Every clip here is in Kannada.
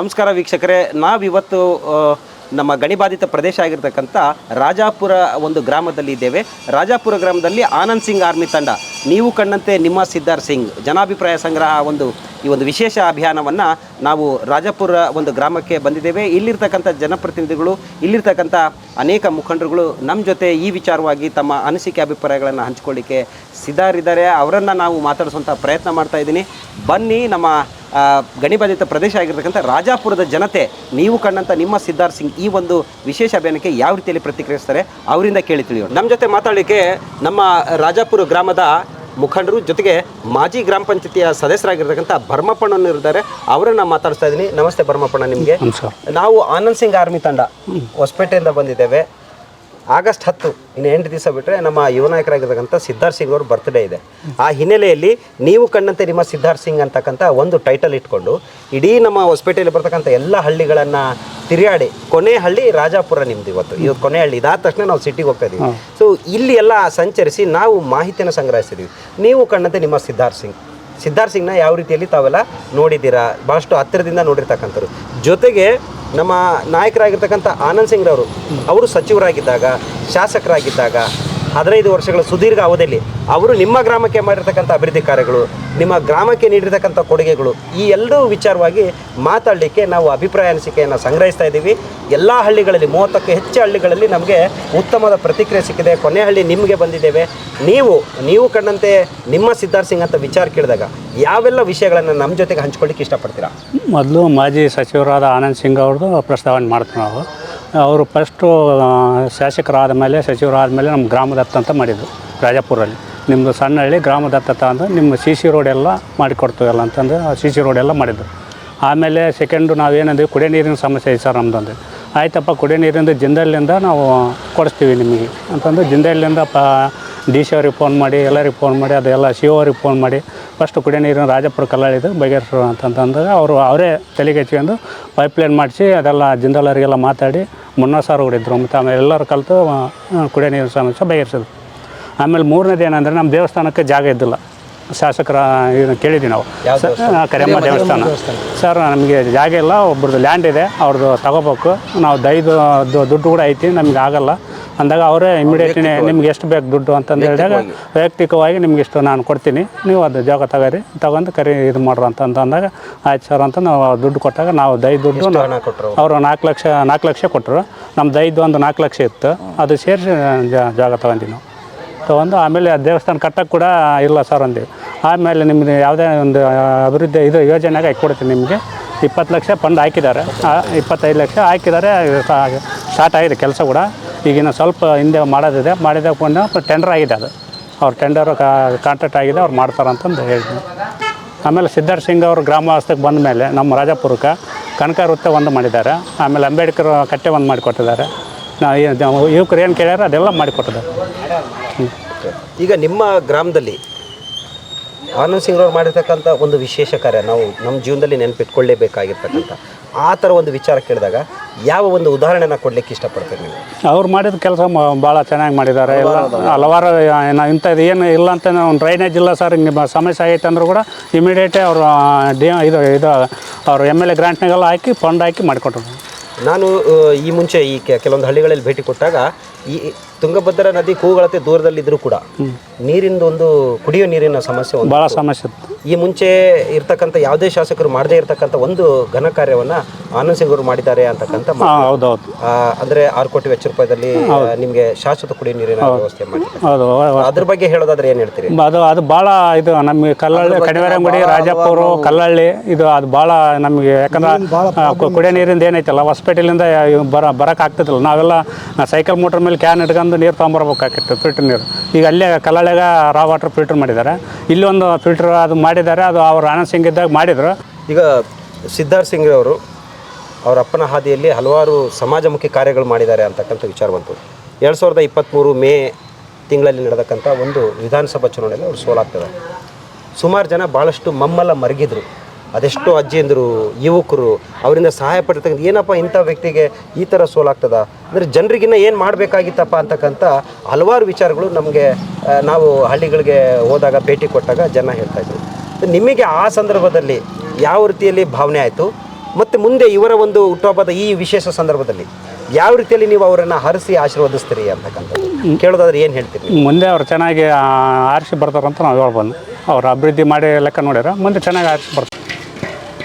ನಮಸ್ಕಾರ ವೀಕ್ಷಕರೇ. ನಾವಿವತ್ತು ನಮ್ಮ ಗಣಿಬಾಧಿತ ಪ್ರದೇಶ ಆಗಿರ್ತಕ್ಕಂಥ ರಾಜಾಪುರ ಒಂದು ಗ್ರಾಮದಲ್ಲಿ ಇದ್ದೇವೆ. ರಾಜಾಪುರ ಗ್ರಾಮದಲ್ಲಿ ಆನಂದ್ ಸಿಂಗ್ ಆರ್ಮಿ ತಂಡ. ನೀವು ಕಂಡಂತೆ ನಿಮ್ಮ ಸಿದ್ಧಾರ್ ಸಿಂಗ್. ಜನಾಭಿಪ್ರಾಯ ಸಂಗ್ರಹ ಒಂದು ಈ ಒಂದು ವಿಶೇಷ ಅಭಿಯಾನವನ್ನು ನಾವು ರಾಜಾಪುರ ಒಂದು ಗ್ರಾಮಕ್ಕೆ ಬಂದಿದ್ದೇವೆ. ಇಲ್ಲಿರ್ತಕ್ಕಂಥ ಜನಪ್ರತಿನಿಧಿಗಳು, ಇಲ್ಲಿರ್ತಕ್ಕಂಥ ಅನೇಕ ಮುಖಂಡರುಗಳು ನಮ್ಮ ಜೊತೆ ಈ ವಿಚಾರವಾಗಿ ತಮ್ಮ ಅನಿಸಿಕೆ ಅಭಿಪ್ರಾಯಗಳನ್ನು ಹಂಚಿಕೊಳ್ಳಿಕ್ಕೆ ಸಿದ್ಧರಿದ್ದಾರೆ. ಅವರನ್ನು ನಾವು ಮಾತಾಡಿಸುವಂಥ ಪ್ರಯತ್ನ ಮಾಡ್ತಾ ಇದ್ದೀನಿ. ಬನ್ನಿ, ನಮ್ಮ ಗಣಿಬಾಧಿತ ಪ್ರದೇಶ ಆಗಿರ್ತಕ್ಕಂಥ ರಾಜಾಪುರದ ಜನತೆ, ನೀವು ಕಂಡಂಥ ನಿಮ್ಮ ಸಿದ್ಧಾರ್ಥ ಸಿಂಗ್ ಈ ಒಂದು ವಿಶೇಷ ಅಭಿಯಾನಕ್ಕೆ ಯಾವ ರೀತಿಯಲ್ಲಿ ಪ್ರತಿಕ್ರಿಯಿಸ್ತಾರೆ, ಅವರಿಂದ ಕೇಳಿ ತಿಳಿಯೋಣ. ನಮ್ಮ ಜೊತೆ ಮಾತಾಡಲಿಕ್ಕೆ ನಮ್ಮ ರಾಜಾಪುರ ಗ್ರಾಮದ ಮುಖಂಡರು ಜೊತೆಗೆ ಮಾಜಿ ಗ್ರಾಮ ಪಂಚಾಯತಿಯ ಸದಸ್ಯರಾಗಿರ್ತಕ್ಕಂಥ ಭರ್ಮಪ್ಪಣ್ಣನ್ನು ಇರ್ತಾರೆ ಅವರನ್ನ ಮಾತಾಡ್ತಾ ಇದ್ದೀನಿ ನಮಸ್ತೆ ಭರ್ಮಪ್ಪಣ್ಣ ನಿಮಗೆ. ನಾವು ಆನಂದ್ ಸಿಂಗ್ ಆರ್ಮಿ ತಂಡ ಹೊಸಪೇಟೆಯಿಂದ ಬಂದಿದ್ದೇವೆ. ಆಗಸ್ಟ್ ಹತ್ತು ಇನ್ನು ಎಂಟು ದಿವಸ ಬಿಟ್ಟರೆ ನಮ್ಮ ಯುವ ನಾಯಕರಾಗಿರ್ತಕ್ಕಂಥ ಸಿದ್ಧಾರ್ಥ ಸಿಂಗ್ ಅವ್ರ ಬರ್ತ್ಡೇ ಇದೆ. ಆ ಹಿನ್ನೆಲೆಯಲ್ಲಿ ನೀವು ಕಂಡಂತೆ ನಿಮ್ಮ ಸಿದ್ಧಾರ್ಥ ಸಿಂಗ್ ಅಂತಕ್ಕಂಥ ಒಂದು ಟೈಟಲ್ ಇಟ್ಕೊಂಡು ಇಡೀ ನಮ್ಮ ಹೊಸಪೇಟೆಯಲ್ಲಿ ಬರ್ತಕ್ಕಂಥ ಎಲ್ಲ ಹಳ್ಳಿಗಳನ್ನು ತಿರುಗಾಡಿ ಕೊನೆಹಳ್ಳಿ ರಾಜಾಪುರ ನಿಮ್ದು ಇವತ್ತು. ಇವತ್ತು ಕೊನೆಹಳ್ಳಿ. ಇದಾದ ತಕ್ಷಣ ನಾವು ಸಿಟಿಗೆ ಹೋಗ್ತಾ ಇದೀವಿ ಸೊ ಇಲ್ಲಿ ಎಲ್ಲ ಸಂಚರಿಸಿ ನಾವು ಮಾಹಿತಿಯನ್ನು ಸಂಗ್ರಹಿಸಿದ್ದೀವಿ ನೀವು ಕಂಡಂತೆ ನಿಮ್ಮ ಸಿದ್ಧಾರ್ಥ್ ಸಿಂಗ್. ಸಿದ್ಧಾರ್ಥ್ ಸಿಂಗ್ನ ಯಾವ ರೀತಿಯಲ್ಲಿ ತಾವೆಲ್ಲ ನೋಡಿದ್ದೀರಾ? ಭಾಳಷ್ಟು ಹತ್ತಿರದಿಂದ ನೋಡಿರ್ತಕ್ಕಂಥವ್ರು. ಜೊತೆಗೆ ನಮ್ಮ ನಾಯಕರಾಗಿರ್ತಕ್ಕಂಥ ಆನಂದ್ ಸಿಂಗ್ರವರು ಅವರು ಸಚಿವರಾಗಿದ್ದಾಗ ಶಾಸಕರಾಗಿದ್ದಾಗ ಹದಿನೈದು ವರ್ಷಗಳ ಸುದೀರ್ಘ ಅವಧಿಯಲ್ಲಿ ಅವರು ನಿಮ್ಮ ಗ್ರಾಮಕ್ಕೆ ಮಾಡಿರ್ತಕ್ಕಂಥ ಅಭಿವೃದ್ಧಿ ಕಾರ್ಯಗಳು, ನಿಮ್ಮ ಗ್ರಾಮಕ್ಕೆ ನೀಡಿರ್ತಕ್ಕಂಥ ಕೊಡುಗೆಗಳು, ಈ ಎಲ್ಲರೂ ವಿಚಾರವಾಗಿ ಮಾತಾಡಲಿಕ್ಕೆ ನಾವು ಅಭಿಪ್ರಾಯ ಅನಿಸಿಕೆಯನ್ನು ಸಂಗ್ರಹಿಸ್ತಾ ಇದ್ದೀವಿ. ಎಲ್ಲ ಹಳ್ಳಿಗಳಲ್ಲಿ, ಮೂವತ್ತಕ್ಕೂ ಹೆಚ್ಚು ಹಳ್ಳಿಗಳಲ್ಲಿ ನಮಗೆ ಉತ್ತಮವಾದ ಪ್ರತಿಕ್ರಿಯೆ ಸಿಕ್ಕಿದೆ. ಕೊನೆ ಹಳ್ಳಿ ನಿಮಗೆ ಬಂದಿದ್ದೇವೆ. ನೀವು ನೀವು ಕಂಡಂತೆ ನಿಮ್ಮ ಸಿದ್ಧಾರ್ಥ ಸಿಂಗ್ ಅಂತ ವಿಚಾರ ಕೇಳಿದಾಗ ಯಾವೆಲ್ಲ ವಿಷಯಗಳನ್ನು ನಮ್ಮ ಜೊತೆಗೆ ಹಂಚ್ಕೊಳ್ಳಿಕ್ಕೆ ಇಷ್ಟಪಡ್ತೀರಾ? ಮೊದಲು ಮಾಜಿ ಸಚಿವರಾದ ಆನಂದ್ ಸಿಂಗ್ ಅವ್ರದ್ದು ಪ್ರಸ್ತಾವನೆ ಮಾಡ್ತೀವಿ ನಾವು. ಅವರು ಫಸ್ಟು ಶಾಸಕರಾದ ಮೇಲೆ, ಸಚಿವರಾದ ಮೇಲೆ ನಮ್ಮ ಗ್ರಾಮದತ್ತ ಅಂತ ಮಾಡಿದರು ರಾಜಾಪುರಲ್ಲಿ ನಿಮ್ಮದು ಸಣ್ಣ ಹಳ್ಳಿ ಗ್ರಾಮದತ್ತ ಅಂದರೆ ನಿಮ್ಮ ಸಿ ಸಿ ರೋಡ್ ಎಲ್ಲ ಮಾಡಿಕೊಡ್ತೀವಲ್ಲ ಅಂತಂದು ಸಿ ಸಿ ರೋಡ್ ಎಲ್ಲ ಮಾಡಿದ್ರು. ಆಮೇಲೆ ಸೆಕೆಂಡು ನಾವೇನಂದ್ವಿ ಕುಡಿಯೋ ನೀರಿನ ಸಮಸ್ಯೆ ಐತೆ ಸರ್ ನಮ್ಮದು ಆಯ್ತಪ್ಪ, ಕುಡಿಯೋ ನೀರಿಂದ ಜಿಂದಲ್ಲಿಂದ ನಾವು ಕೊಡಿಸ್ತೀವಿ ನಿಮಗೆ ಅಂತಂದು ಜಿಂದಲ್ಲಿಂದ ಪ ಡಿ ಸಿ ಅವ್ರಿಗೆ ಫೋನ್ ಮಾಡಿ ಎಲ್ಲರಿಗೆ ಫೋನ್ ಮಾಡಿ ಅದೆಲ್ಲ ಸಿ ಒ ಅವ್ರಿಗೆ ಫೋನ್ ಮಾಡಿ ಫಸ್ಟ್ ಕುಡಿಯೋ ನೀರಿನ ರಾಜಪುರ ಕಲ್ಲಾಳಿದು ಬಗೆಹರಿಸು ಅಂತಂತಂದಾಗ ಅವರು ಅವರೇ ತಲೆಗೆ ಹಚ್ಕೊಂಡು ಪೈಪ್ಲೈನ್ ಮಾಡಿಸಿ ಅದೆಲ್ಲ ಜಿಂದಲರಿಗೆಲ್ಲ ಮಾತಾಡಿ ಮುನ್ನೂರು ಸಾವಿರ ಹೊಡಿದ್ರು. ಮತ್ತು ಆಮೇಲೆ ಎಲ್ಲರೂ ಕಲಿತು ಕುಡಿಯೋ ನೀರಿನ ಸಮಸ್ಯೆ ಬಗೆಹರಿಸಿದ್ರು. ಆಮೇಲೆ ಮೂರನೇದು ಏನಂದರೆ ನಮ್ಮ ದೇವಸ್ಥಾನಕ್ಕೆ ಜಾಗ ಇದ್ದಿಲ್ಲ. ಶಾಸಕರ ಇದನ್ನು ಕೇಳಿದ್ವಿ ನಾವು. ಕರಿಯಮ್ಮ ದೇವಸ್ಥಾನ. ಸರ್ ನಮಗೆ ಜಾಗ ಇಲ್ಲ ಒಬ್ರದ್ದು ಲ್ಯಾಂಡ್ ಇದೆ ಅವ್ರದ್ದು ತಗೋಬೇಕು. ನಾವು ದೈದು ದುಡ್ಡು ಕೂಡ ಐತಿ ನಮಗೆ ಆಗಲ್ಲ. ಅಂದಾಗ ಅವರೇ ಇಮಿಡಿಯೇಟ್ಲಿ ನಿಮ್ಗೆ ಎಷ್ಟು ಬೇಕು ದುಡ್ಡು ಅಂತಂದು ಹೇಳಿದಾಗ ವೈಯಕ್ತಿಕವಾಗಿ ನಿಮ್ಗೆ ಇಷ್ಟು ನಾನು ಕೊಡ್ತೀನಿ. ನೀವು ಅದು ಜಾಗ ತಗೋರಿ ತಗೊಂಡು ಕರಿ ಇದು ಮಾಡ್ರಿ ಅಂತ ಅಂದಾಗ ಆಯ್ತು ಸರ್ ಅಂತ ನಾವು ದುಡ್ಡು ಕೊಟ್ಟಾಗ ನಾವು ದೈ ದುಡ್ಡು ಅವರು ನಾಲ್ಕು ಲಕ್ಷ ನಾಲ್ಕು ಲಕ್ಷ ಕೊಟ್ಟರು ನಮ್ಮ ದೈದು ಒಂದು ನಾಲ್ಕು ಲಕ್ಷ ಇತ್ತು. ಅದು ಸೇರಿಸಿ ಜಾಗ ತಗೊಂಡಿವಿ ನಾವು. ತಗೊಂಡು ಆಮೇಲೆ ಆ ದೇವಸ್ಥಾನ ಕಟ್ಟಕ್ಕೆ ಕೂಡ ಇಲ್ಲ ಸರ್ ಅಂದಿವಿ. ಆಮೇಲೆ ನಿಮ್ಮದು ಯಾವುದೇ ಒಂದು ಅಭಿವೃದ್ಧಿ ಇದು ಯೋಜನೆಗೆ ಹಾಕಿಕೊಡ್ತೀನಿ ನಿಮಗೆ. ಇಪ್ಪತ್ತು ಲಕ್ಷ ಫಂಡ್ ಹಾಕಿದ್ದಾರೆ. ಇಪ್ಪತ್ತೈದು ಲಕ್ಷ ಹಾಕಿದ್ದಾರೆ. ಸ್ಟಾರ್ಟ್ ಆಗಿದೆ ಕೆಲಸ ಕೂಡ. ಈಗಿನ ಸ್ವಲ್ಪ ಹಿಂದೆ ಮಾಡೋದಿದೆ, ಮಾಡಿದಾಗ ಬಂದು ಟೆಂಡರ್ ಆಗಿದೆ ಅದು. ಅವ್ರು ಟೆಂಡರ್ ಕಾಂಟ್ರಾಕ್ಟ್ ಆಗಿದೆ, ಅವ್ರು ಮಾಡ್ತಾರಂತಂದು ಹೇಳಿದ್ವಿ. ಆಮೇಲೆ ಸಿದ್ಧಾರ್ಥ ಸಿಂಗ್ ಅವರು ಗ್ರಾಮ ವಾಸ್ತಕ್ಕೆ ಬಂದ ಮೇಲೆ ನಮ್ಮ ರಾಜಾಪುರಕ್ಕೆ ಕನಕ ವೃತ್ತ ಒಂದು ಮಾಡಿದ್ದಾರೆ. ಆಮೇಲೆ ಅಂಬೇಡ್ಕರ್ ಕಟ್ಟೆ ಒಂದು ಮಾಡಿಕೊಟ್ಟಿದ್ದಾರೆ. ನಾ ಯುವಕರು ಏನು ಕೇಳ್ಯಾರ, ಅದೆಲ್ಲ ಮಾಡಿಕೊಟ್ಟಿದ್ದಾರೆ. ಈಗ ನಿಮ್ಮ ಗ್ರಾಮದಲ್ಲಿ ಆನಂದ್ ಅವ್ರು ಮಾಡಿರ್ತಕ್ಕಂಥ ಒಂದು ವಿಶೇಷ ಕಾರ್ಯ, ನಾವು ನಮ್ಮ ಜೀವನದಲ್ಲಿ ನೆನಪಿಟ್ಕೊಳ್ಳೇಬೇಕಾಗಿರ್ತಕ್ಕಂಥ ಆ ಥರ ಒಂದು ವಿಚಾರ ಕೇಳಿದಾಗ ಯಾವ ಒಂದು ಉದಾಹರಣೆನ ಕೊಡ್ಲಿಕ್ಕೆ ಇಷ್ಟಪಡ್ತೀರಿ ನೀವು? ಅವ್ರು ಮಾಡಿದ ಕೆಲಸ ಭಾಳ ಚೆನ್ನಾಗಿ ಮಾಡಿದ್ದಾರೆ. ಎಲ್ಲ ಹಲವಾರು ಏನೋ ಇಂಥದ್ದು ಏನು ಇಲ್ಲ ಅಂತ ಒಂದು ಡ್ರೈನೇಜ್ ಇಲ್ಲ ಸರ್ ಹಿಂಗೆ ಸಮಸ್ಯೆ ಆಗೈತೆ ಅಂದರೂ ಕೂಡ ಇಮಿಡಿಯೇಟೇ ಅವರು ಡಿ ಇದು ಇದು ಅವರು ಎಂ ಎಲ್ ಎ ಗ್ರಾಂಟ್ನಾಗೆಲ್ಲ ಹಾಕಿ ಫಂಡ್ ಹಾಕಿ ಮಾಡಿಕೊಟ್ರು. ನಾನು ಈ ಮುಂಚೆ ಈ ಕೆಲವೊಂದು ಹಳ್ಳಿಗಳಲ್ಲಿ ಭೇಟಿ ಕೊಟ್ಟಾಗ ಈ ತುಂಗಭದ್ರಾ ನದಿ ಕೂಗಳತೆ ದೂರದಲ್ಲಿದ್ದರೂ ಕೂಡ ನೀರಿಂದ ಒಂದು ಕುಡಿಯೋ ನೀರಿನ ಸಮಸ್ಯೆ ಒಂದು ಭಾಳ ಸಮಸ್ಯೆ ಈ ಮುಂಚೆ ಇರ್ತಕ್ಕಂಥ ಯಾವುದೇ ಶಾಸಕರು ಮಾಡದೇ ಇರತಕ್ಕಂಥ ಒಂದು ಘನ ಕಾರ್ಯವನ್ನು ಆನಂದ್ ಸಿಂಗ್ ಅವರು ಮಾಡಿದ್ದಾರೆ ಅಂತಕ್ಕಂಥ ಅಂದರೆ ಆರು ಕೋಟಿ ವೆಚ್ಚ ರೂಪಾಯಿದಲ್ಲಿ ನಿಮಗೆ ಶಾಶ್ವತ ಕುಡಿಯೋ ನೀರಿನ ವ್ಯವಸ್ಥೆ ಮಾಡಿದ್ದಾರೆ. ಹೌದು. ಅದ್ರ ಬಗ್ಗೆ ಹೇಳೋದಾದ್ರೆ ಏನು ಹೇಳ್ತೀರಿ? ಅದು ಅದು ಭಾಳ ಇದು ನಮಗೆ ಕಲ್ಲಳ್ಳಿ ಕಡಿಮೆ ರಾಜಾಪುರ ಕಲ್ಲಳ್ಳಿ ಇದು ಅದು ಭಾಳ ನಮಗೆ ಯಾಕಂದ್ರೆ ಕುಡಿಯೋ ನೀರಿಂದ ಏನೈತಲ್ಲ ಹೊಸಪೇಟೆಲಿಂದ ಬರ ಬರಕ್ಕೆ ಆಗ್ತಿದ್ದಿಲ್ಲ ನಾವೆಲ್ಲ ಸೈಕಲ್ ಮೋಟ್ರ್ ಮೇಲೆ ಕ್ಯಾನ್ ಇಟ್ಕೊಂಡು ನೀರು ತೊಗೊಂಬರ್ಬೇಕಾಗಿತ್ತು ಫಿಲ್ಟರ್ ನೀರು. ಈಗ ಅಲ್ಲೇ ಕಲ್ಲಾಳೆಗ ರಾ ವಾಟರ್ ಫಿಲ್ಟರ್ ಮಾಡಿದ್ದಾರೆ. ಇಲ್ಲೊಂದು ಫಿಲ್ಟರ್ ಅದು ಮಾಡಿದ್ದಾರೆ, ಅದು ಅವರು ಆನಂದ್ ಸಿಂಗ್ ಇದ್ದಾಗ ಮಾಡಿದ್ರು. ಈಗ ಸಿದ್ಧಾರ್ಥ್ ಸಿಂಗ್ ಅವರು ಅವರ ಅಪ್ಪನ ಹಾದಿಯಲ್ಲಿ ಹಲವಾರು ಸಮಾಜಮುಖಿ ಕಾರ್ಯಗಳು ಮಾಡಿದ್ದಾರೆ ಅಂತಕ್ಕಂಥ ವಿಚಾರ ಬಂತು. ಎರಡು ಸಾವಿರದ ಇಪ್ಪತ್ತ್ಮೂರು ಮೇ ತಿಂಗಳಲ್ಲಿ ನಡೆದಕ್ಕಂಥ ಒಂದು ವಿಧಾನಸಭಾ ಚುನಾವಣೆಯಲ್ಲಿ ಅವರು ಸೋಲಾಗ್ತದೆ ಸುಮಾರು ಜನ ಭಾಳಷ್ಟು ಮಮ್ಮಲ ಮರಗಿದ್ರು. ಅದೆಷ್ಟೋ ಅಜ್ಜಿಯಂದರು, ಯುವಕರು ಅವರಿಂದ ಸಹಾಯ ಪಡಿರ್ತಕ್ಕಂಥ ಏನಪ್ಪ ಇಂಥ ವ್ಯಕ್ತಿಗೆ ಈ ಥರ ಸೋಲಾಗ್ತದ? ಅಂದರೆ ಜನರಿಗಿನ್ನ ಏನು ಮಾಡಬೇಕಾಗಿತ್ತಪ್ಪ ಅಂತಕ್ಕಂಥ ಹಲವಾರು ವಿಚಾರಗಳು ನಮಗೆ ನಾವು ಹಳ್ಳಿಗಳಿಗೆ ಹೋದಾಗ ಭೇಟಿ ಕೊಟ್ಟಾಗ ಜನ ಹೇಳ್ತಾಯಿದ್ರು ನಿಮಗೆ ಆ ಸಂದರ್ಭದಲ್ಲಿ ಯಾವ ರೀತಿಯಲ್ಲಿ ಭಾವನೆ ಆಯಿತು? ಮತ್ತು ಮುಂದೆ ಇವರ ಒಂದು ಹುಟ್ಟುಹಬ್ಬದ ಈ ವಿಶೇಷ ಸಂದರ್ಭದಲ್ಲಿ ಯಾವ ರೀತಿಯಲ್ಲಿ ನೀವು ಅವರನ್ನು ಹರಿಸಿ ಆಶೀರ್ವದಿಸ್ತೀರಿ ಅಂತಕ್ಕಂಥದ್ದು? ಕೇಳೋದಾದ್ರೆ ಏನು ಹೇಳ್ತೀರಿ ಮುಂದೆ ಅವ್ರು ಚೆನ್ನಾಗಿ ಆರಿಸಿ ಬರ್ತಾರಂತ ನಾವು ಹೇಳ್ಬೋದು ಅವ್ರು ಅಭಿವೃದ್ಧಿ ಮಾಡಿ ಲೆಕ್ಕ ನೋಡ್ಯಾರ, ಮುಂದೆ ಚೆನ್ನಾಗಿ ಆರಿಸಿ ಬರ್ತಾರೆ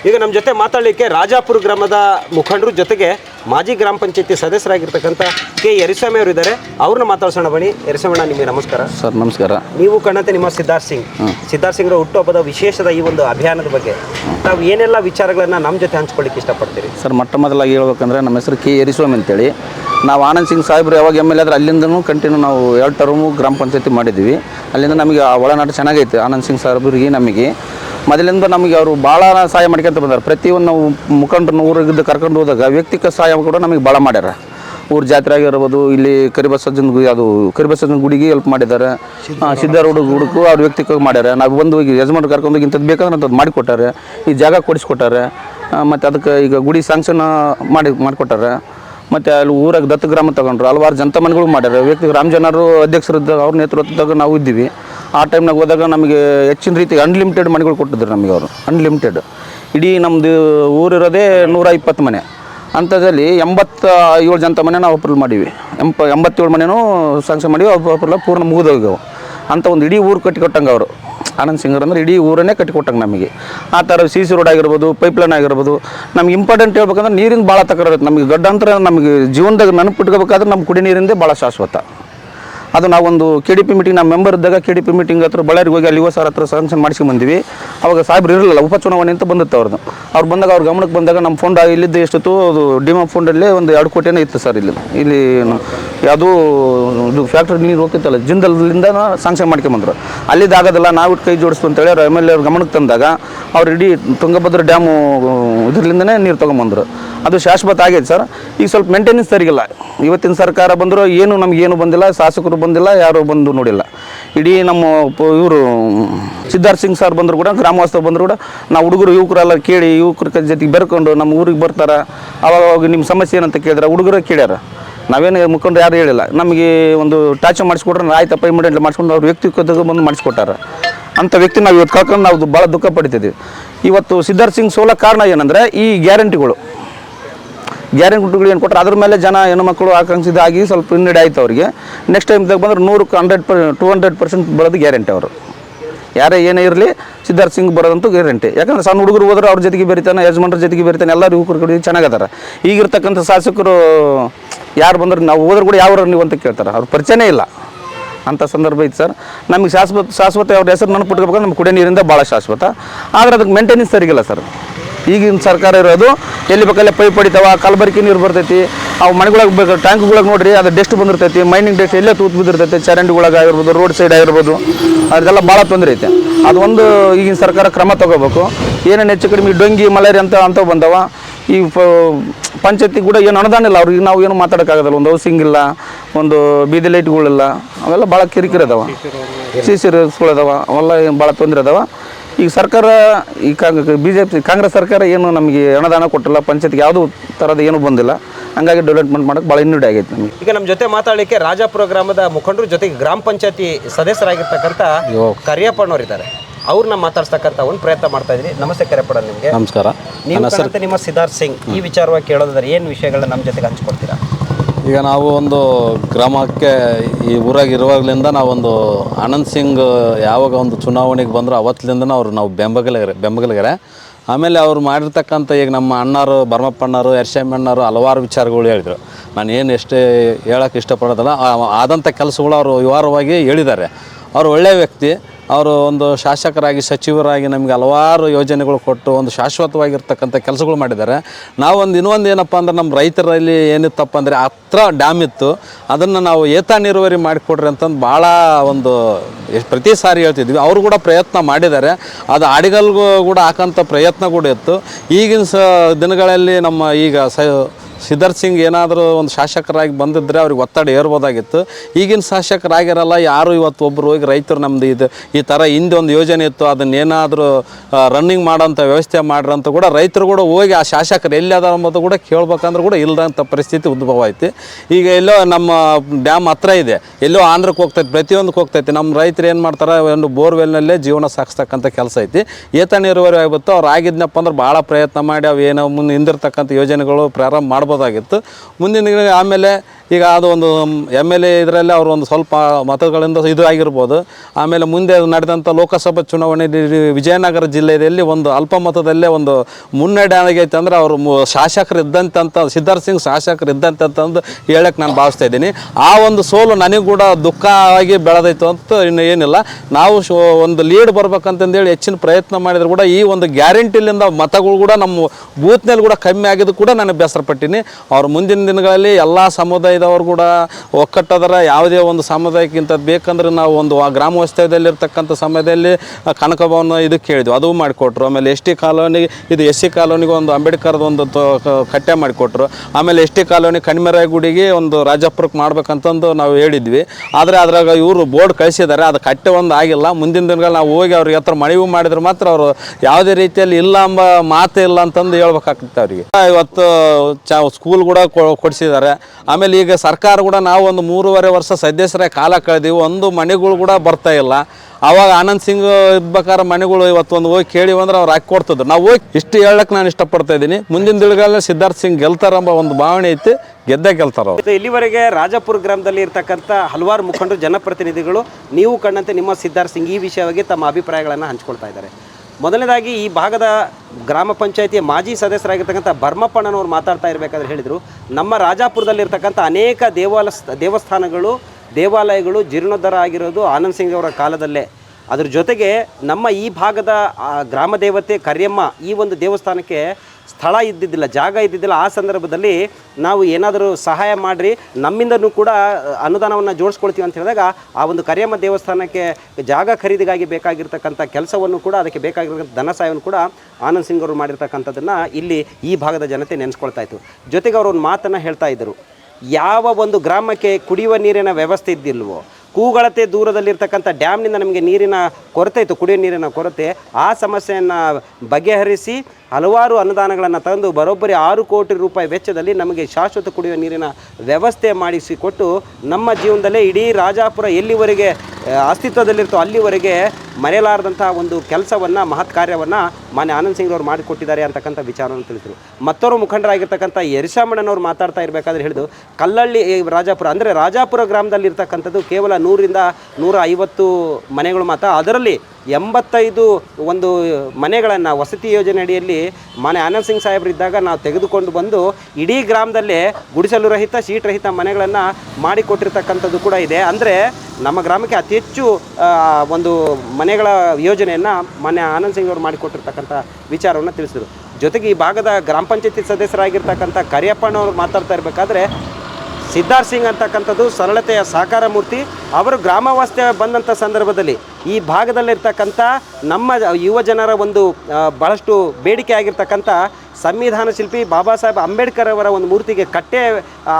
ಈಗ ನಮ್ಮ ಜೊತೆ ಮಾತಾಡಲಿಕ್ಕೆ ರಾಜಾಪುರ ಗ್ರಾಮದ ಮುಖಂಡರು ಜೊತೆಗೆ ಮಾಜಿ ಗ್ರಾಮ ಪಂಚಾಯತಿ ಸದಸ್ಯರಾಗಿರ್ತಕ್ಕಂಥ ಕೆ ಯರಿಸ್ವಾಮಿ ಅವರು ಇದ್ದಾರೆ ಅವ್ರನ್ನ ಮಾತಾಡ್ಸೋಣ ಬನ್ನಿ. ಯರಿಸ್ವಾಮಣ್ಣ ನಿಮಗೆ ನಮಸ್ಕಾರ. ಸರ್ ನಮಸ್ಕಾರ. ನೀವು ಕಣ್ಣಂತೆ ನಿಮ್ಮ ಸಿದ್ಧಾರ್ಥ್ ಸಿಂಗ್. ಸಿದ್ಧಾರ್ಥ್ ಸಿಂಗ್ರ ಹುಟ್ಟುಹಬ್ಬದ ವಿಶೇಷದ ಈ ಒಂದು ಅಭಿಯಾನದ ಬಗ್ಗೆ ನಾವು ಏನೆಲ್ಲ ವಿಚಾರಗಳನ್ನು ನಮ್ಮ ಜೊತೆ ಹಂಚ್ಕೊಳ್ಳಿಕ್ಕೆ ಇಷ್ಟಪಡ್ತೀರಿ? ಸರ್ ಮೊಟ್ಟ ಮೊದಲಾಗಿ ಹೇಳ್ಬೇಕಂದ್ರೆ ನಮ್ಮ ಹೆಸರು ಕೆ ಯರಿಸ್ವಾಮಿ ಅಂತೇಳಿ. ನಾವು ಆನಂದ್ ಸಿಂಗ್ ಸಾಹೇಬ್ರು ಯಾವಾಗ ಎಂ ಎಲ್ ಎ ಆದ್ರೆ ಅಲ್ಲಿಂದನೂ ಕಂಟಿನ್ಯೂ ನಾವು ಎರಡು ಟರ್ಮು ಗ್ರಾಮ ಪಂಚಾಯತಿ ಮಾಡಿದ್ವಿ ಅಲ್ಲಿಂದ ನಮಗೆ ಆ ಒಳನಾಡು ಚೆನ್ನಾಗೈತೆ. ಆನಂದ್ ಸಿಂಗ್ ಸಾಹೇಬ್ರಿಗೆ ನಮಗೆ. ಮೊದಲಿಂದ ನಮಗೆ ಅವರು ಭಾಳ ಸಹಾಯ ಮಾಡ್ಕೊಂತ ಬಂದಾರೆ. ಪ್ರತಿಯೊಂದು ನಾವು ಮುಖಂಡರನ್ನ ಊರಿಗಿದ್ದು ಕರ್ಕೊಂಡು ಹೋದಾಗ ವ್ಯಕ್ತಿಕ ಸಹಾಯ ಕೂಡ ನಮಗೆ ಭಾಳ ಮಾಡ್ಯಾರ. ಊರ ಜಾತ್ರೆ ಆಗಿರ್ಬೋದು, ಇಲ್ಲಿ ಕರಿಬಸಜ್ಜನ ಗುಡಿ, ಅದು ಕರಿಬಸಜ್ಜನ ಗುಡಿಗೆ ಹೆಲ್ಪ್ ಮಾಡಿದ್ದಾರೆ. ಸಿದ್ಧಾರೂಢ ಗುಡಕ್ಕೂ ಅವ್ರ ವ್ಯಕ್ತಿಕ ಮಾಡ್ಯಾರ. ನಾವು ಬಂದು ಈಗ ಯಜಮಾನ್ ಕರ್ಕೊಂಡು ಹೋಗಿ ಇಂಥದ್ದು ಬೇಕಂದ್ರೆ ಅಂಥದ್ದು ಮಾಡಿಕೊಟ್ಟಾರೆ. ಈ ಜಾಗ ಕೊಡಿಸ್ಕೊಟ್ಟಾರೆ. ಮತ್ತು ಅದಕ್ಕೆ ಈಗ ಗುಡಿ ಸ್ಯಾಂಕ್ಷನ್ ಮಾಡಿ, ಮಾಡಿಕೊಟ್ಟಾರೆ. ಮತ್ತು ಅಲ್ಲಿ ಊರಾಗ ದತ್ತು ಗ್ರಾಮ ತಗೊಂಡ್ರು. ಹಲವಾರು ಜನತಾ ಮನೆಗಳು ಮಾಡ್ಯಾರ. ವ್ಯಕ್ತಿ ರಾಮಜನರು ಅಧ್ಯಕ್ಷರಿದ್ದಾಗ ಅವ್ರ ನೇತೃತ್ವದಾಗ ನಾವು ಇದ್ದೀವಿ. ಆ ಟೈಮ್ನಾಗ ಹೋದಾಗ ನಮಗೆ ಹೆಚ್ಚಿನ ರೀತಿ ಅನ್ಲಿಮಿಟೆಡ್ ಮನೆಗಳು ಕೊಟ್ಟಿದ್ರು ನಮಗೆ ಅವರು. ಅನ್ಲಿಮಿಟೆಡ್ ಇಡೀ ನಮ್ಮದು ಊರಿರೋದೇ ನೂರ ಇಪ್ಪತ್ತು ಮನೆ. ಅಂಥದ್ರಲ್ಲಿ ಎಂಬತ್ತ ಏಳು ಜನ ಮನೆ ನಾವು ಅಪ್ರೂವ್ ಮಾಡೀವಿ. ಎಂಪ, ಎಂಬತ್ತೇಳು ಮನೆನೂ ಸ್ಯಾಂಕ್ಷನ್ ಮಾಡಿ ಅಪ್ರೂವ್ ಪೂರ್ಣ ಮುಗಿದೋಗ್ಯವು. ಅಂತ ಒಂದು ಇಡೀ ಊರು ಕಟ್ಟಿಕೊಟ್ಟಂಗೆ ಅವರು. ಆನಂದ್ ಸಿಂಗರ್ ಅಂದ್ರೆ ಇಡೀ ಊರನ್ನೇ ಕಟ್ಟಿಕೊಟ್ಟಂಗೆ ನಮಗೆ. ಆ ಥರ ಸಿ ಸಿ ರೋಡ್ ಆಗಿರ್ಬೋದು ಪೈಪ್ಲೈನ್ ಆಗಿರ್ಬೋದು. ನಮ್ಗೆ ಇಂಪಾರ್ಟೆಂಟ್ ಹೇಳ್ಬೇಕಂದ್ರೆ ನೀರಿಂದ ಭಾಳ ತಕರ ನಮಗೆ ಅಂತರ ನಮಗೆ ಜೀವನದಾಗ ನೆನಪಿಟ್ಕೋಬೇಕಾದ್ರೆ ನಮ್ಮ ಕುಡಿ ನೀರಿಂದೇ ಭಾಳ ಶಾಶ್ವತ. ಅದು ನಾವೊಂದು ಕೆ ಡಿ ಪಿ ಮೀಟಿಂಗ್ ನಮ್ಮ ಮೆಂಬರ್ ಇದ್ದಾಗ ಕೆ ಡಿ ಪಿ ಮೀಟಿಂಗ್ ಹತ್ರ, ಬಳ್ಳಾರಿಗೆ ಹೋಗಿ ಅಲ್ಲಿ ಸರ್ ಹತ್ರ ಸ್ಯಾಂಕ್ಷನ್ ಮಾಡಿಸಿ ಬಂದ್ವಿ. ಅವಾಗ ಸಾಹೇಬ್ರು ಇರಲಿಲ್ಲ, ಉಪಚುನಾವಣೆ ಅಂತ ಬಂದಿತ್ತು ಅವ್ರದ್ದು ಅವ್ರು ಬಂದಾಗ, ಅವ್ರ ಗಮನಕ್ಕೆ ಬಂದಾಗ ನಮ್ಮ ಫಂಡ್ ಇಲ್ಲಿದ್ದು ಎಷ್ಟೊತ್ತು, ಅದು ಡಿಮಾ ಫಂಡಲ್ಲೇ ಒಂದು ಎರಡು ಕೋಟಿನೇ ಇತ್ತು ಸರ್ ಇಲ್ಲಿ. ಇಲ್ಲಿ ಯಾವುದೂ, ಇದು ಫ್ಯಾಕ್ಟ್ರಿ ನೀರು ಹೋಗ್ತಿತ್ತಲ್ಲ ಜಿಂದಲ್ದಿಂದ ಸಾಂಕ್ಷನ್ ಮಾಡ್ಕೊಂಬಂದ್ರು. ಅಲ್ಲಿದ್ದು ಆಗೋದಿಲ್ಲ, ನಾವು ಇಟ್ಟು ಕೈ ಜೋಡಿಸ್ತು ಅಂತೇಳಿ ಅವ್ರು ಎಂ ಎಲ್ ಎ ಅವ್ರ ಗಮನಕ್ಕೆ ತಂದಾಗ, ಅವ್ರು ಇಡೀ ತುಂಗಭದ್ರ ಡ್ಯಾಮು ಇದರಿಂದನೇ ನೀರು ತೊಗೊಂಬಂದ್ರು. ಅದು ಶಾಶ್ವತ ಆಗೈತೆ ಸರ್. ಈಗ ಸ್ವಲ್ಪ ಮೇಂಟೆನೆನ್ಸ್ ಸರಿಗಿಲ್ಲ. ಇವತ್ತಿನ ಸರ್ಕಾರ ಬಂದರೂ, ಏನು ನಮಗೇನು ಬಂದಿಲ್ಲ, ಶಾಸಕರು ಬಂದಿಲ್ಲ, ಯಾರು ಬಂದು ನೋಡಿಲ್ಲ. ಇಡೀ ನಮ್ಮ ಇವರು ಸಿದ್ಧಾರ್ಥ್ ಸಿಂಗ್ ಸರ್ ಬಂದರು ಕೂಡ ಗ್ರಾಮವಾಸ್ತವ ಬಂದರು ಕೂಡ, ನಾವು ಹುಡುಗರು, ಯುವಕರೆಲ್ಲ ಕೇಳಿ, ಯುವಕರ ಜೊತೆಗೆ ಬೆರ್ಕೊಂಡು ನಮ್ಮ ಊರಿಗೆ ಬರ್ತಾರೆ ಅವಾಗ ನಿಮ್ಮ ಸಮಸ್ಯೆ ಏನಂತ ಕೇಳಿದ್ರೆ ಹುಡುಗರು ಕೇಳ್ಯಾರ. ನಾವೇನು ಮುಖಂಡರು ಯಾರು ಹೇಳಿಲ್ಲ. ನಮಗೆ ಒಂದು ಟಾಚ್ ಮಾಡಿಸ್ಕೊಟ್ರೆ ಆಯ್ತಪ್ಪ ಇಮಿಡಿಯೇಟ್ಲಿ ಮಾಡಿಸ್ಕೊಂಡು ಅವ್ರ ವ್ಯಕ್ತಿಗತ ಬಂದು ಮಾಡಿಸ್ಕೊಟ್ಟಾರ. ಅಂಥ ವ್ಯಕ್ತಿ ನಾವು ಇವತ್ತು ಕಳ್ಕೊಂಡು ನಾವು ಭಾಳ ದುಃಖ ಪಡಿತಿದ್ವಿ. ಇವತ್ತು ಸಿದ್ಧಾರ್ಥ್ ಸಿಂಗ್ ಸೋಲಕ್ಕೆ ಕಾರಣ ಏನಂದರೆ ಈ ಗ್ಯಾರಂಟಿಗಳು. ಗ್ಯಾರಂಟಿಗಳು ಏನು ಕೊಟ್ಟರೆ ಅದ್ರ ಮೇಲೆ ಜನ ಹೆಣ್ಣು ಮಕ್ಕಳು ಆಕಾಂಕ್ಷಿದಾಗಿ ಸ್ವಲ್ಪ ಹಿನ್ನಡೆ ಆಯ್ತು ಅವರಿಗೆ. ನೆಕ್ಸ್ಟ್ ಟೈಮ್ದಾಗ ಬಂದ್ರೆ ನೂರಕ್ಕೆ hundred per to hundred percent guarantee guarantee ಅವರು. ಯಾರೇ ಏನೇ ಇರಲಿ, ಸಿದ್ಧಾರ್ಥ ಸಿಂಗ್ ಬರೋದಂತೂ ಗ್ಯಾರಂಟಿ ಯಾಕಂದ್ರೆ ಸಣ್ಣ ಹುಡುಗರು ಹೋದ್ರೆ ಅವ್ರ ಜೊತೆಗೆ ಬೆರಿತಾನೆ, ಯಜಮಾನ್ರ ಜೊತೆಗೆ ಬೆರಿತಾನೆ, ಎಲ್ಲರೂ ಯುವಕರು ಕಡೆ ಚೆನ್ನಾಗದಾರ. ಈಗಿರ್ತಕ್ಕಂಥ ಶಾಸಕರು, ಯಾರು ಬಂದ್ರೆ ನಾವು ಹೋದ್ರೆ ಕೂಡ ಯಾವ ನೀವು ಅಂತ ಕೇಳ್ತಾರೆ. ಅವ್ರ ಪರಿಚಯನೇ ಇಲ್ಲ. ಅಂಥ ಸಂದರ್ಭ ಐತೆ ಸರ್. ನಮಗೆ ಶಾಶ್ವತ ಶಾಶ್ವತ ಅವ್ರ ಹೆಸರು ನೆನಪಿಟ್ಕೋಬೇಕಂದ್ರೆ ನಮ್ಮ ಕುಡಿಯೋ ನೀರಿಂದ ಭಾಳ ಶಾಶ್ವತ. ಆದರೆ ಅದಕ್ಕೆ ಮೇಂಟೆನೆನ್ಸ್ ಸರಿಗಿಲ್ಲ ಸರ್. ಈಗಿನ ಸರ್ಕಾರ ಇರೋದು ಎಲ್ಲಿ ಬೇಕಲ್ಲೇ ಪೈಪ್ ಹೊಡಿತಾವ ಕಲಬರಿಕೆ ನೀರು ಬರ್ತೈತಿ ಅವು ಮನೆಗಳಿಗೆ ಬೇಕು ಟ್ಯಾಂಕ್ಗಳಿಗೆ ನೋಡ್ರಿ ಅದು ಡೆಸ್ಟ್ ಬಂದಿರ್ತೈತಿ ಮೈನಿಂಗ್ ಡೆಸ್ಟ್ ಎಲ್ಲೇ ತೂತು ಬಿದ್ದಿರ್ತೈತಿ ಚರಂಡಿಗಳಾಗಿರ್ಬೋದು ಆಗಿರ್ಬೋದು ರೋಡ್ ಸೈಡ್ ಆಗಿರ್ಬೋದು ಅದೆಲ್ಲ ಭಾಳ ತೊಂದರೆ ಐತೆ. ಅದು ಒಂದು ಈಗಿನ ಸರ್ಕಾರ ಕ್ರಮ ತಗೋಬೇಕು. ಏನೇನು ಹೆಚ್ಚು ಕಡಿಮೆ ಈ ಡೊಂಗಿ ಮಲೇರಿಯಾ ಅಂತ ಅಂತ ಬಂದವ ಈ ಪಂಚಾಯತಿ ಕೂಡ ಏನು ಅನುದಾನ ಇಲ್ಲ ಅವ್ರಿಗೆ ನಾವು ಏನು ಮಾತಾಡೋಕ್ಕಾಗೋದಿಲ್ಲ ಒಂದು ಹೌಸಿಂಗ್ ಇಲ್ಲ ಒಂದು ಬೀದಿ ಲೈಟ್ಗಳಿಲ್ಲ ಅವೆಲ್ಲ ಭಾಳ ಕಿರಿಕಿರಿ ಅದಾವ. ಸಿ ಸಿ ರೋಡ್ಸ್ಗಳು ಅದಾವ ಅವೆಲ್ಲ ಭಾಳ ತೊಂದರೆ ಅದಾವ. ಈಗ ಸರ್ಕಾರ ಈ ಕಾಂಗ್ ಬಿ ಜೆ ಪಿ ಕಾಂಗ್ರೆಸ್ ಸರ್ಕಾರ ಏನು ನಮಗೆ ಅನುದಾನ ಕೊಟ್ಟಿಲ್ಲ ಪಂಚಾಯತ್ಗೆ ಯಾವುದೂ ಥರದ ಏನು ಬಂದಿಲ್ಲ. ಹಂಗಾಗಿ ಡೆವಲಪ್ಮೆಂಟ್ ಮಾಡೋಕ್ಕೆ ಭಾಳ ಹಿನ್ನಡೆ ಆಗೈತೆ ನಮಗೆ. ಈಗ ನಮ್ಮ ಜೊತೆ ಮಾತಾಡಲಿಕ್ಕೆ ರಾಜಾಪುರ ಗ್ರಾಮದ ಮುಖಂಡರು ಜೊತೆಗೆ ಗ್ರಾಮ ಪಂಚಾಯತಿ ಸದಸ್ಯರಾಗಿರ್ತಕ್ಕಂಥ ಕರಿಯಪ್ಪನವರಿದ್ದಾರೆ. ಅವ್ರನ್ನ ಮಾತಾಡ್ಸ್ತಕ್ಕಂಥ ಒಂದು ಪ್ರಯತ್ನ ಮಾಡ್ತಾ ಇದ್ದೀನಿ. ನಮಸ್ತೆ ಕರಿಯಪ್ಪಣ್ಣ ನಿಮಗೆ. ನಮಸ್ಕಾರ. ನಿಮ್ಮ ಸಿದ್ಧಾರ್ಥ್ ಸಿಂಗ್. ಈ ವಿಚಾರವಾಗಿ ಕೇಳೋದಾದ್ರೆ ಏನು ವಿಷಯಗಳನ್ನ ನಮ್ಮ ಜೊತೆಗೆ ಹಂಚ್ಕೊಡ್ತೀರಾ? ಈಗ ನಾವು ಒಂದು ಗ್ರಾಮಕ್ಕೆ ಈ ಊರಾಗ ಇರುವಾಗಲಿಂದ ನಾವೊಂದು ಆನಂದ್ ಸಿಂಗ್ ಯಾವಾಗ ಒಂದು ಚುನಾವಣೆಗೆ ಬಂದರೂ ಅವತ್ತಿಂದ ಅವ್ರು ನಾವು ಬೆಂಬಲಿಗರೆ ಬೆಂಬಲಿಗರೆ ಆಮೇಲೆ ಅವ್ರು ಮಾಡಿರ್ತಕ್ಕಂಥ ಈಗ ನಮ್ಮ ಅಣ್ಣರು ಭರಮಪ್ಪಣ್ಣರು ಅಣ್ಣಾರು ಯರ್ಷಮ್ಮ ಹಲವಾರು ವಿಚಾರಗಳು ಹೇಳಿದರು. ನಾನು ಏನು ಎಷ್ಟೇ ಹೇಳೋಕ್ಕೆ ಇಷ್ಟಪಡೋದಲ್ಲ ಆದಂಥ ಕೆಲಸಗಳು ಅವರು ವಿವರವಾಗಿ ಹೇಳಿದ್ದಾರೆ. ಅವರು ಒಳ್ಳೆಯ ವ್ಯಕ್ತಿ. ಅವರು ಒಂದು ಶಾಸಕರಾಗಿ, ಸಚಿವರಾಗಿ ನಮಗೆ ಹಲವಾರು ಯೋಜನೆಗಳು ಕೊಟ್ಟು ಒಂದು ಶಾಶ್ವತವಾಗಿರ್ತಕ್ಕಂಥ ಕೆಲಸಗಳು ಮಾಡಿದ್ದಾರೆ. ನಾವೊಂದು ಇನ್ನೊಂದು ಏನಪ್ಪ ಅಂದ್ರೆ ನಮ್ಮ ರೈತರಲ್ಲಿ ಏನಿತ್ತಪ್ಪ ಅಂದರೆ ಹತ್ರ ಡ್ಯಾಮ್ ಇತ್ತು. ಅದನ್ನು ನಾವು ಏತ ನೀರಾವರಿ ಮಾಡಿಕೊಡ್ರಿ ಅಂತಂದು ಭಾಳ ಒಂದು ಪ್ರತಿ ಸಾರಿ ಹೇಳ್ತಿದ್ವಿ. ಅವರು ಕೂಡ ಪ್ರಯತ್ನ ಮಾಡಿದ್ದಾರೆ. ಅದು ಅಡಿಗಲ್ಗೂ ಕೂಡ ಹಾಕೋಂಥ ಪ್ರಯತ್ನ ಕೂಡ ಇತ್ತು. ಈಗಿನ ಸ ದಿನಗಳಲ್ಲಿ ನಮ್ಮ ಈಗ ಸ ಸಿದ್ಧಾರ್ಥ್ ಸಿಂಗ್ ಏನಾದರೂ ಒಂದು ಶಾಸಕರಾಗಿ ಬಂದಿದ್ದರೆ ಅವ್ರಿಗೆ ಒತ್ತಡ ಏರ್ಬೋದಾಗಿತ್ತು. ಈಗಿನ ಶಾಸಕರಾಗಿರಲ್ಲ, ಯಾರು ಇವತ್ತು ಒಬ್ಬರು ಹೋಗಿ ರೈತರು ನಮ್ದು ಇದು, ಈ ಥರ ಹಿಂದೆ ಒಂದು ಯೋಜನೆ ಇತ್ತು ಅದನ್ನೇನಾದರೂ ರನ್ನಿಂಗ್ ಮಾಡೋಂಥ ವ್ಯವಸ್ಥೆ ಮಾಡ್ರಂತ ಕೂಡ ರೈತರು ಕೂಡ ಹೋಗಿ ಆ ಶಾಸಕರು ಎಲ್ಲಿ ಅದಾರ ಅನ್ನೋದು ಕೂಡ ಕೇಳ್ಬೇಕಂದ್ರೆ ಕೂಡ ಇಲ್ಲದಂಥ ಪರಿಸ್ಥಿತಿ ಉದ್ಭವ ಐತಿ ಈಗ ಎಲ್ಲೋ ನಮ್ಮ ಡ್ಯಾಮ್ ಹತ್ರ ಇದೆ, ಎಲ್ಲೋ ಆಂಧ್ರಕ್ಕೆ ಹೋಗ್ತೈತೆ, ಪ್ರತಿಯೊಂದಕ್ಕೆ ಹೋಗ್ತೈತಿ. ನಮ್ಮ ರೈತರು ಏನು ಮಾಡ್ತಾರೆ, ಒಂದು ಬೋರ್ವೆಲ್ನಲ್ಲೇ ಜೀವನ ಸಾಗಿಸ್ತಕ್ಕಂಥ ಕೆಲಸ ಐತಿ. ಏತ ನೀರಾವರಿ ಆಗುತ್ತೋ ಅವ್ರು ಆಗಿದ್ನಪ್ಪ ಅಂದ್ರೆ ಭಾಳ ಪ್ರಯತ್ನ ಮಾಡಿ, ಅವು ಏನೋ ಮುಂದೆ ಹಿಂದಿರ್ತಕ್ಕಂಥ ಯೋಜನೆಗಳು ಪ್ರಾರಂಭ ಮಾಡ್ಬೋದಾಗಿತ್ತು. ಮುಂದಿನ ದಿನ ಆಮೇಲೆ ಈಗ ಅದು ಒಂದು ಎಂ ಎಲ್ ಎ ಇದರಲ್ಲಿ ಅವರು ಒಂದು ಸ್ವಲ್ಪ ಮತಗಳಿಂದ ಇದು ಆಗಿರ್ಬೋದು. ಆಮೇಲೆ ಮುಂದೆ ನಡೆದಂಥ ಲೋಕಸಭಾ ಚುನಾವಣೆ ವಿಜಯನಗರ ಜಿಲ್ಲೆಯಲ್ಲಿ ಒಂದು ಅಲ್ಪ ಮತದಲ್ಲೇ ಒಂದು ಮುನ್ನಡೆ ಆಗೈತೆ ಅಂದ್ರೆ ಅವರು ಶಾಸಕರು ಇದ್ದಂತಂಥ ಸಿದ್ಧಾರ್ಥ ಸಿಂಗ್ ಶಾಸಕರು ಇದ್ದಂತೆ ಅಂತಂದು ಹೇಳಕ್ಕೆ ನಾನು ಭಾವಿಸ್ತಾ ಇದ್ದೀನಿ. ಆ ಒಂದು ಸೋಲು ನನಗೆ ಕೂಡ ದುಃಖ ಆಗಿ ಬೆಳೆದೈತು ಅಂತ ಇನ್ನು ಏನಿಲ್ಲ. ನಾವು ಶೋ, ಒಂದು ಲೀಡ್ ಬರ್ಬೇಕಂತಂದೇಳಿ ಹೆಚ್ಚಿನ ಪ್ರಯತ್ನ ಮಾಡಿದ್ರು ಕೂಡ ಈ ಒಂದು ಗ್ಯಾರಂಟಿಲಿಂದ ಮತಗಳು ಕೂಡ ನಮ್ಮ ಬೂತ್ನಲ್ಲಿ ಕೂಡ ಕಮ್ಮಿ ಆಗಿದ್ದು ಕೂಡ ನಾನು ಬೇಸರಪಟ್ಟಿನಿ ಅವ್ರ ಮುಂದಿನ ದಿನಗಳಲ್ಲಿ ಎಲ್ಲ ಸಮುದಾಯದವರು ಕೂಡ ಒಕ್ಕಟ್ಟದರ ಯಾವುದೇ ಒಂದು ಸಮುದಾಯಕ್ಕಿಂತ ಬೇಕಂದ್ರೆ ನಾವು ಒಂದು ಆ ಗ್ರಾಮ ವಾಸ್ತವ್ಯದಲ್ಲಿರ್ತಕ್ಕಂಥ ಸಮಯದಲ್ಲಿ ಕನಕ ಭವನ ಇದು ಕೇಳಿದ್ವಿ, ಅದು ಮಾಡಿಕೊಟ್ರು. ಆಮೇಲೆ ಎಸ್ ಟಿ ಕಾಲೋನಿಗೆ ಇದು ಎಸ್ ಸಿ ಕಾಲೋನಿಗೆ ಒಂದು ಅಂಬೇಡ್ಕರ್ದ ಒಂದು ಕಟ್ಟೆ ಮಾಡಿಕೊಟ್ರು. ಆಮೇಲೆ ಎಸ್ ಟಿ ಕಾಲೋನಿ ಕಣ್ಮೆರಾಯ ಗುಡಿಗೆ ಒಂದು ರಾಜಾಪುರಕ್ಕೆ ಮಾಡ್ಬೇಕಂತಂದು ನಾವು ಹೇಳಿದ್ವಿ. ಆದರೆ ಅದ್ರಾಗ ಇವರು ಬೋರ್ಡ್ ಕಳಿಸಿದ್ದಾರೆ, ಅದು ಕಟ್ಟೆ ಒಂದು ಆಗಿಲ್ಲ. ಮುಂದಿನ ದಿನಗಳಲ್ಲಿ ನಾವು ಹೋಗಿ ಅವ್ರಿಗೆ ಹತ್ರ ಮನವಿ ಮಾಡಿದ್ರೆ ಮಾತ್ರ ಅವರು ಯಾವುದೇ ರೀತಿಯಲ್ಲಿ ಇಲ್ಲ ಎಂಬ ಮಾತೇ ಇಲ್ಲ ಅಂತಂದು ಹೇಳ್ಬೇಕಾಗ್ತದೆ ಅವರಿಗೆ. ಇವತ್ತು ಚ, ಸ್ಕೂಲ್ ಕೂಡ ಕೊಡಿಸಿದ್ದಾರೆ. ಆಮೇಲೆ ಈಗ ಸರ್ಕಾರ ಕೂಡ ನಾವು ಒಂದು ಮೂರುವರೆ ವರ್ಷ ಸದಸ್ಯರ ಕಾಲ ಕಳೆದೀವಿ. ಒಂದು ಮನೆಗಳು ಕೂಡ ಬರ್ತಾ ಇಲ್ಲ. ಅವಾಗ ಆನಂದ್ ಸಿಂಗ್ ಇರ್ಬೇಕಾದ್ರೆ ಮನೆಗಳು ಇವತ್ತು ಒಂದು ಹೋಗಿ ಕೇಳಿ ಅಂದ್ರೆ ಅವ್ರು ಹಾಕಿ ಕೊಡ್ತಿದ್ರು. ನಾವು ಹೋಗಿ ಇಷ್ಟು ಹೇಳಕ್ಕೆ ನಾನು ಇಷ್ಟಪಡ್ತಾ ಇದ್ದೀನಿ. ಮುಂದಿನ ದಿನಗಳಲ್ಲಿ ಸಿದ್ಧಾರ್ಥ ಸಿಂಗ್ ಗೆಲ್ತಾರೆಂಬ ಒಂದು ಭಾವನೆ ಐತಿ. ಗೆದ್ದ ಗೆಲ್ತಾರ ಇಲ್ಲಿವರೆಗೆ ರಾಜಪುರ ಗ್ರಾಮದಲ್ಲಿ ಇರ್ತಕ್ಕಂಥ ಹಲವಾರು ಮುಖಂಡರು, ಜನಪ್ರತಿನಿಧಿಗಳು, ನೀವು ಕಂಡಂತೆ ನಿಮ್ಮ ಸಿದ್ಧಾರ್ಥ ಸಿಂಗ್ ಈ ವಿಷಯವಾಗಿ ತಮ್ಮ ಅಭಿಪ್ರಾಯಗಳನ್ನು ಹಂಚ್ಕೊಳ್ತಾ ಇದ್ದಾರೆ. ಮೊದಲನೇದಾಗಿ ಈ ಭಾಗದ ಗ್ರಾಮ ಪಂಚಾಯತಿಯ ಮಾಜಿ ಸದಸ್ಯರಾಗಿರ್ತಕ್ಕಂಥ ಭರ್ಮಪ್ಪಣ್ಣನವರು ಮಾತಾಡ್ತಾ ಇರಬೇಕಾದ್ರೆ ಹೇಳಿದರು. ನಮ್ಮ ರಾಜಾಪುರದಲ್ಲಿರ್ತಕ್ಕಂಥ ಅನೇಕ ದೇವಾಲ ದೇವಸ್ಥಾನಗಳು, ದೇವಾಲಯಗಳು ಜೀರ್ಣೋದ್ಧಾರ ಆಗಿರೋದು ಆನಂದ್ ಸಿಂಗ್ ಅವರ ಕಾಲದಲ್ಲೇ. ಅದ್ರ ಜೊತೆಗೆ ನಮ್ಮ ಈ ಭಾಗದ ಗ್ರಾಮ ದೇವತೆ ಕರಿಯಮ್ಮ ಈ ಒಂದು ದೇವಸ್ಥಾನಕ್ಕೆ ಸ್ಥಳ ಇದ್ದಿದ್ದಿಲ್ಲ, ಜಾಗ ಇದ್ದಿದ್ದಿಲ್ಲ, ಆ ಸಂದರ್ಭದಲ್ಲಿ ನಾವು ಏನಾದರೂ ಸಹಾಯ ಮಾಡಿರಿ, ನಮ್ಮಿಂದನೂ ಕೂಡ ಅನುದಾನವನ್ನು ಜೋಡಿಸ್ಕೊಳ್ತೀವಿ ಅಂತ ಹೇಳಿದಾಗ ಆ ಒಂದು ಕರಿಯಮ್ಮ ದೇವಸ್ಥಾನಕ್ಕೆ ಜಾಗ ಖರೀದಿಗಾಗಿ ಬೇಕಾಗಿರ್ತಕ್ಕಂಥ ಕೆಲಸವನ್ನು ಕೂಡ ಅದಕ್ಕೆ ಬೇಕಾಗಿರ್ತಕ್ಕಂಥ ಧನ ಸಹಾಯವನ್ನು ಕೂಡ ಆನಂದ್ ಸಿಂಗ್ ಅವರು ಮಾಡಿರ್ತಕ್ಕಂಥದ್ದನ್ನು ಇಲ್ಲಿ ಈ ಭಾಗದ ಜನತೆ ನೆನೆಸ್ಕೊಳ್ತಾ ಇತ್ತು. ಜೊತೆಗೆ ಅವರು ಒಂದು ಮಾತನ್ನು ಹೇಳ್ತಾ ಇದ್ದರು. ಯಾವ ಒಂದು ಗ್ರಾಮಕ್ಕೆ ಕುಡಿಯುವ ನೀರಿನ ವ್ಯವಸ್ಥೆ ಇದ್ದಿಲ್ವೋ ಕೂಗಳತೆ ದೂರದಲ್ಲಿರ್ತಕ್ಕಂಥ ಡ್ಯಾಮ್ನಿಂದ ನಮಗೆ ನೀರಿನ ಕೊರತೆ ಇತ್ತು ಕುಡಿಯುವ ನೀರಿನ ಕೊರತೆ. ಆ ಸಮಸ್ಯೆಯನ್ನು ಬಗೆಹರಿಸಿ ಹಲವಾರು ಅನುದಾನಗಳನ್ನು ತಂದು ಬರೋಬ್ಬರಿ ಆರು ಕೋಟಿ ರೂಪಾಯಿ ವೆಚ್ಚದಲ್ಲಿ ನಮಗೆ ಶಾಶ್ವತ ಕುಡಿಯುವ ನೀರಿನ ವ್ಯವಸ್ಥೆ ಮಾಡಿಸಿಕೊಟ್ಟು ನಮ್ಮ ಜೀವನದಲ್ಲೇ ಇಡೀ ರಾಜಾಪುರ ಎಲ್ಲಿವರೆಗೆ, ಅಸ್ತಿತ್ವದಲ್ಲಿರ್ತೋ ಅಲ್ಲಿವರೆಗೆ ಮರೆಯಲಾರದಂಥ ಒಂದು ಕೆಲಸವನ್ನು, ಮಹತ್ ಕಾರ್ಯವನ್ನು ಮಾನ್ಯ ಆನಂದ್ ಅವರು ಮಾಡಿಕೊಟ್ಟಿದ್ದಾರೆ ಅಂತಕ್ಕಂಥ ವಿಚಾರವನ್ನು ತಿಳಿಸಿದರು. ಮತ್ತೋರು ಮುಖಂಡರಾಗಿರ್ತಕ್ಕಂಥ ಯರಿಸಾಮಣ್ಣನವ್ರು ಮಾತಾಡ್ತಾ ಇರಬೇಕಾದ್ರೆ ಹೇಳಿದು ಕಲ್ಲಳ್ಳಿ ರಾಜಾಪುರ, ಅಂದರೆ ರಾಜಾಪುರ ಗ್ರಾಮದಲ್ಲಿರ್ತಕ್ಕಂಥದ್ದು ಕೇವಲ ನೂರಿಂದ ನೂರ ಐವತ್ತು ಮನೆಗಳು ಮಾತ್ರ. ಅದರಲ್ಲಿ ಎಂಬತ್ತೈದು ಒಂದು ಮನೆಗಳನ್ನು ವಸತಿ ಯೋಜನೆ ಅಡಿಯಲ್ಲಿ ಮನೆ ಆನಂದ್ ಸಿಂಗ್ ಸಾಹೇಬ್ರು ಇದ್ದಾಗ ನಾವು ತೆಗೆದುಕೊಂಡು ಬಂದು ಇಡೀ ಗ್ರಾಮದಲ್ಲೇ ಗುಡಿಸಲು ರಹಿತ, ಶೀಟ್ ರಹಿತ ಮನೆಗಳನ್ನು ಮಾಡಿಕೊಟ್ಟಿರ್ತಕ್ಕಂಥದ್ದು ಕೂಡ ಇದೆ. ಅಂದರೆ ನಮ್ಮ ಗ್ರಾಮಕ್ಕೆ ಅತಿ ಹೆಚ್ಚು ಒಂದು ಒಂದು ಮನೆಗಳ ಯೋಜನೆಯನ್ನು ಮಾನ್ಯ ಆನಂದ್ ಸಿಂಗ್ ಅವರು ಮಾಡಿಕೊಟ್ಟಿರ್ತಕ್ಕಂಥ ವಿಚಾರವನ್ನು ತಿಳಿಸಿದರು. ಜೊತೆಗೆ ಈ ಭಾಗದ ಗ್ರಾಮ ಪಂಚಾಯತಿ ಸದಸ್ಯರಾಗಿರ್ತಕ್ಕಂಥ ಕರಿಯಪ್ಪನವರು ಮಾತಾಡ್ತಾ ಇರಬೇಕಾದ್ರೆ ಸಿದ್ಧಾರ್ಥ ಸಿಂಗ್ ಅಂತಕ್ಕಂಥದ್ದು ಸರಳತೆಯ ಸಾಕಾರ ಮೂರ್ತಿ. ಅವರು ಗ್ರಾಮವಾಸ್ತವ್ಯ ಬಂದಂಥ ಸಂದರ್ಭದಲ್ಲಿ ಈ ಭಾಗದಲ್ಲಿರ್ತಕ್ಕಂಥ ನಮ್ಮ ಯುವ ಜನರ ಒಂದು ಬಹಳಷ್ಟು ಬೇಡಿಕೆ ಆಗಿರ್ತಕ್ಕಂಥ ಸಂವಿಧಾನ ಶಿಲ್ಪಿ ಬಾಬಾ ಸಾಹೇಬ್ ಅಂಬೇಡ್ಕರ್ ಅವರ ಒಂದು ಮೂರ್ತಿಗೆ ಕಟ್ಟೆ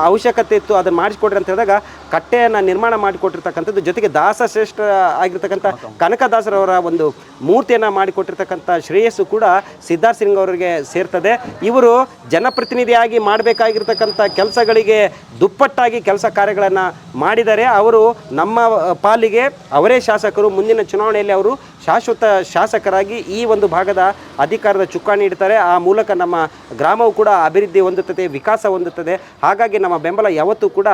ಅವಶ್ಯಕತೆ ಇತ್ತು ಅದನ್ನು ಮಾಡಿಸ್ಕೊಡ್ರಿ ಅಂತ ಹೇಳಿದಾಗ ಕಟ್ಟೆಯನ್ನು ನಿರ್ಮಾಣ ಮಾಡಿಕೊಟ್ಟಿರ್ತಕ್ಕಂಥದ್ದು ಜೊತೆಗೆ ದಾಸಶ್ರೇಷ್ಠ ಆಗಿರ್ತಕ್ಕಂಥ ಕನಕದಾಸರವರ ಒಂದು ಮೂರ್ತಿಯನ್ನು ಮಾಡಿಕೊಟ್ಟಿರ್ತಕ್ಕಂಥ ಶ್ರೇಯಸ್ಸು ಕೂಡ ಸಿದ್ಧಾರ್ಥ ಸಿಂಗ್ ಅವರಿಗೆ ಸೇರ್ತದೆ. ಇವರು ಜನಪ್ರತಿನಿಧಿಯಾಗಿ ಮಾಡಬೇಕಾಗಿರ್ತಕ್ಕಂಥ ಕೆಲಸಗಳಿಗೆ ದುಪ್ಪಟ್ಟಾಗಿ ಕೆಲಸ ಕಾರ್ಯಗಳನ್ನು ಮಾಡಿದರೆ ಅವರು ನಮ್ಮ ಪಾಲಿಗೆ ಅವರೇ ಶಾಸಕರು ಮುಂದಿನ ಚುನಾವಣೆಯಲ್ಲಿ ಅವರು ಶಾಶ್ವತ ಶಾಸಕರಾಗಿ ಈ ಒಂದು ಭಾಗದ ಅಧಿಕಾರದ ಚುಕ್ಕಾಣಿ ಇಡ್ತಾರೆ. ಆ ಮೂಲಕ ನಮ್ಮ ಗ್ರಾಮವು ಕೂಡ ಅಭಿವೃದ್ಧಿ ಹೊಂದುತ್ತದೆ, ವಿಕಾಸ ಹೊಂದುತ್ತದೆ. ಹಾಗಾಗಿ ನಮ್ಮ ಬೆಂಬಲ ಯಾವತ್ತೂ ಕೂಡ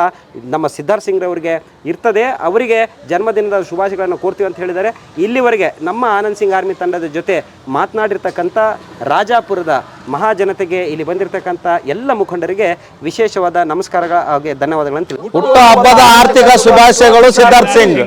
ನಮ್ಮ ಸಿದ್ಧಾರ್ಥ ಸಿಂಗ್ರವರಿಗೆ ಇರ್ತದೆ. ಅವರಿಗೆ ಜನ್ಮದಿನದ ಶುಭಾಶಯಗಳನ್ನು ಕೋರ್ತೀವಿ ಅಂತ ಹೇಳಿದರೆ ಇಲ್ಲಿವರೆಗೆ ನಮ್ಮ ಆನಂದ್ ಸಿಂಗ್ ಆರ್ಮಿ ತಂಡದ ಜೊತೆ ಮಾತನಾಡಿರ್ತಕ್ಕಂಥ ರಾಜಾಪುರದ ಮಹಾಜನತೆಗೆ ಇಲ್ಲಿ ಬಂದಿರತಕ್ಕಂಥ ಎಲ್ಲ ಮುಖಂಡರಿಗೆ ವಿಶೇಷವಾದ ನಮಸ್ಕಾರಗಳ ಹಾಗೆ ಹುಟ್ಟು ಹಬ್ಬದ ಆರ್ಥಿಕ ಶುಭಾಶಯಗಳು ಸಿದ್ಧಾರ್ಥ್ ಸಿಂಗ್.